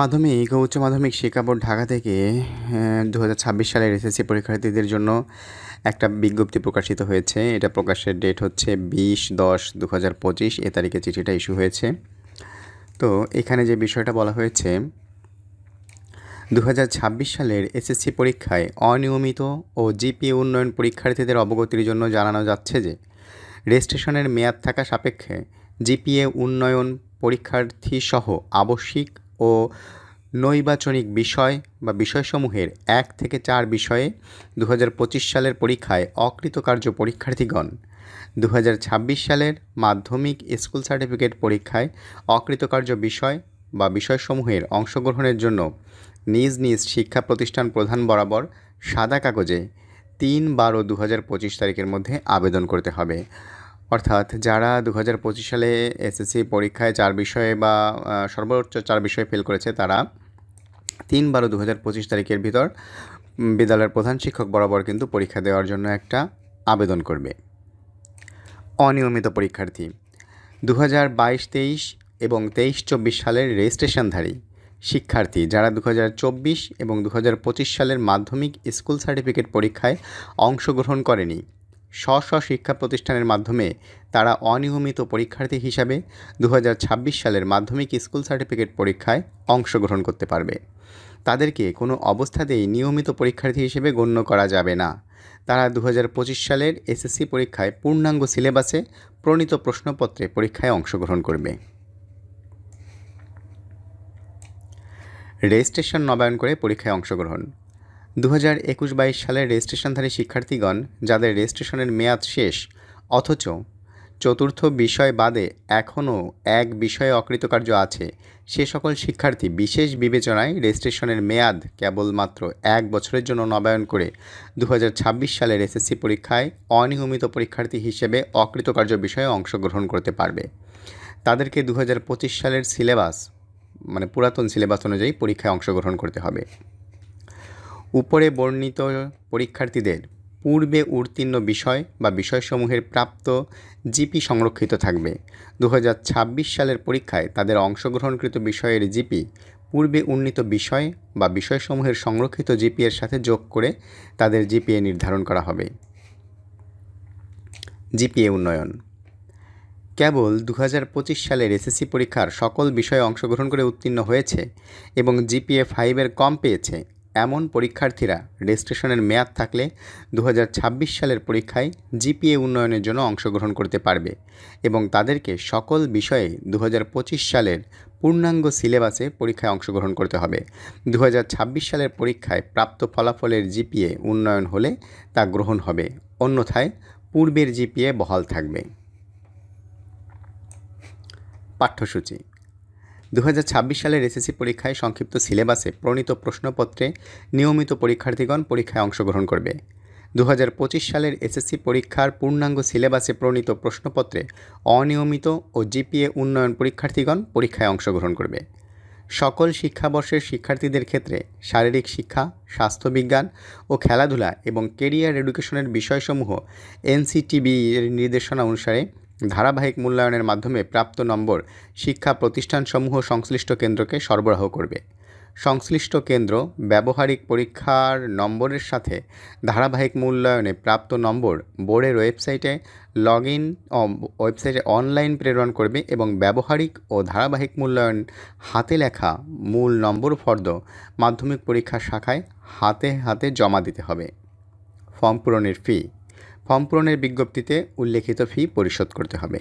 মাধ্যমিক ও উচ্চ মাধ্যমিক শিক্ষা বোর্ড ঢাকা থেকে দু হাজার ছাব্বিশ সালের এসএসসি পরীক্ষার্থীদের জন্য একটা বিজ্ঞপ্তি প্রকাশিত হয়েছে। এটা প্রকাশের ডেট হচ্ছে বিশ দশ দু হাজার এ তারিখে চিঠিটা ইস্যু হয়েছে। তো এখানে যে বিষয়টা বলা হয়েছে দু হাজার ছাব্বিশ সালের এসএসসি পরীক্ষায় অনিয়মিত ও জিপিএ উন্নয়ন পরীক্ষার্থীদের অবগতির জন্য জানানো যাচ্ছে যে, রেজিস্ট্রেশনের মেয়াদ থাকা সাপেক্ষে জিপিএ উন্নয়ন পরীক্ষার্থী সহ আবশ্যিক ও নৈর্বাচনিক বিষয় বা বিষয়সমূহের এক থেকে চার বিষয়ে দু হাজার পঁচিশ সালের পরীক্ষায় অকৃতকার্য পরীক্ষার্থীগণ দু হাজার ছাব্বিশ সালের মাধ্যমিক স্কুল সার্টিফিকেট পরীক্ষায় অকৃতকার্য বিষয় বা বিষয়সমূহের অংশগ্রহণের জন্য নিজ নিজ শিক্ষা প্রতিষ্ঠান প্রধান বরাবর সাদা কাগজে তিন বারো দু হাজার পঁচিশ তারিখের মধ্যে আবেদন করতে হবে। অর্থাৎ যারা দু হাজার পঁচিশ সালে এসএসসি পরীক্ষায় চার বিষয়ে বা সর্বোচ্চ চার বিষয়ে ফেল করেছে তারা তিন বারো দু হাজার পঁচিশ তারিখের ভিতর বিদ্যালয়ের প্রধান শিক্ষক বরাবর কিন্তু পরীক্ষা দেওয়ার জন্য একটা আবেদন করবে। অনিয়মিত পরীক্ষার্থী। দু হাজার বাইশ তেইশ এবং তেইশ চব্বিশ সালের রেজিস্ট্রেশনধারী শিক্ষার্থী যারা দু হাজার চব্বিশ এবং দু হাজার পঁচিশ সালের মাধ্যমিক স্কুল সার্টিফিকেট পরীক্ষায় অংশগ্রহণ করেনি স্ব স্ব শিক্ষা প্রতিষ্ঠানের মাধ্যমে তারা অনিয়মিত পরীক্ষার্থী হিসাবে দু হাজার ছাব্বিশ সালের মাধ্যমিক স্কুল সার্টিফিকেট পরীক্ষায় অংশগ্রহণ করতে পারবে। তাদেরকে কোনো অবস্থাতেই নিয়মিত পরীক্ষার্থী হিসেবে গণ্য করা যাবে না। তারা দু হাজার পঁচিশ সালের এসএসসি পরীক্ষায় পূর্ণাঙ্গ সিলেবাসে প্রণীত প্রশ্নপত্রে পরীক্ষায় অংশগ্রহণ করবে। রেজিস্ট্রেশন নবায়ন করে পরীক্ষায় অংশগ্রহণ। দু হাজার একুশ বাইশ সালের রেজিস্ট্রেশনধারী শিক্ষার্থীগণ, যাদের রেজিস্ট্রেশনের মেয়াদ শেষ, অথচ চতুর্থ বিষয় বাদে এখনও এক বিষয়ে অকৃতকার্য আছে, সে সকল শিক্ষার্থী বিশেষ বিবেচনায় রেজিস্ট্রেশনের মেয়াদ কেবলমাত্র এক বছরের জন্য নবায়ন করে দু হাজার ছাব্বিশ সালের এসএসসি পরীক্ষায় অনিয়মিত পরীক্ষার্থী হিসেবে অকৃতকার্য বিষয়ে অংশগ্রহণ করতে পারবে। তাদেরকে দু হাজার পঁচিশ সালের সিলেবাস মানে পুরাতন সিলেবাস অনুযায়ী পরীক্ষায় অংশগ্রহণ করতে হবে। উপরে বর্ণিত পরীক্ষার্থীদের পূর্বে উত্তীর্ণ বিষয় বা বিষয়সমূহের প্রাপ্ত জিপি সংরক্ষিত থাকবে। দু হাজার ছাব্বিশ সালের পরীক্ষায় তাদের অংশগ্রহণকৃত বিষয়ের জিপি পূর্বে উন্নীত বিষয় বা বিষয়সমূহের সংরক্ষিত জিপি এর সাথে যোগ করে তাদের জিপিএ নির্ধারণ করা হবে। জিপিএ উন্নয়ন। কেবল দু হাজার পঁচিশ সালের এসএসসি পরীক্ষার সকল বিষয়ে অংশগ্রহণ করে উত্তীর্ণ হয়েছে এবং জিপিএ ফাইভের কম পেয়েছে এমন পরীক্ষার্থীরা রেজিস্ট্রেশনের মেয়াদ থাকলে দু হাজার ছাব্বিশ সালের পরীক্ষায় জিপিএ উন্নয়নের জন্য অংশগ্রহণ করতে পারবে এবং তাদেরকে সকল বিষয়ে দু হাজার পঁচিশ সালের পূর্ণাঙ্গ সিলেবাসে পরীক্ষায় অংশগ্রহণ করতে হবে। দু হাজার ছাব্বিশ সালের পরীক্ষায় প্রাপ্ত ফলাফলের জিপিএ উন্নয়ন হলে তা গ্রহণ হবে। অন্যথায় পূর্বের জিপিএ বহাল থাকবে। পাঠ্যসূচি দু হাজার ছাব্বিশ সালের এসএসসি পরীক্ষায় সংক্ষিপ্ত সিলেবাসে প্রণীত প্রশ্নপত্রে নিয়মিত পরীক্ষার্থীগণ পরীক্ষায় অংশগ্রহণ করবে। দু হাজার পঁচিশ সালের এসএসসি পরীক্ষার পূর্ণাঙ্গ সিলেবাসে প্রণীত প্রশ্নপত্রে অনিয়মিত ও জিপিএ উন্নয়ন পরীক্ষার্থীগণ পরীক্ষায় অংশগ্রহণ করবে। সকল শিক্ষাবর্ষের শিক্ষার্থীদের ক্ষেত্রে শারীরিক শিক্ষা, স্বাস্থ্যবিজ্ঞান ও খেলাধুলা এবং কেরিয়ার এডুকেশনের বিষয়সমূহ এনসিটিবি এর নির্দেশনা অনুসারে ধারাবাহিক মূল্যায়নের মাধ্যমে প্রাপ্ত নম্বর শিক্ষা প্রতিষ্ঠানসমূহ সংশ্লিষ্ট কেন্দ্রকে সরবরাহ করবে। সংশ্লিষ্ট কেন্দ্র ব্যবহারিক পরীক্ষার নম্বরের সাথে ধারাবাহিক মূল্যায়নে প্রাপ্ত নম্বর বোর্ডের ওয়েবসাইটে লগ ইন ওয়েবসাইটে অনলাইন প্রেরণ করবে এবং ব্যবহারিক ও ধারাবাহিক মূল্যায়ন হাতে লেখা মূল নম্বর ফর্দ মাধ্যমিক পরীক্ষা শাখায় হাতে হাতে জমা দিতে হবে। ফর্ম পূরণের ফি ফর্ম পূরণের বিজ্ঞপ্তিতে উল্লেখিত ফি পরিশোধ করতে হবে।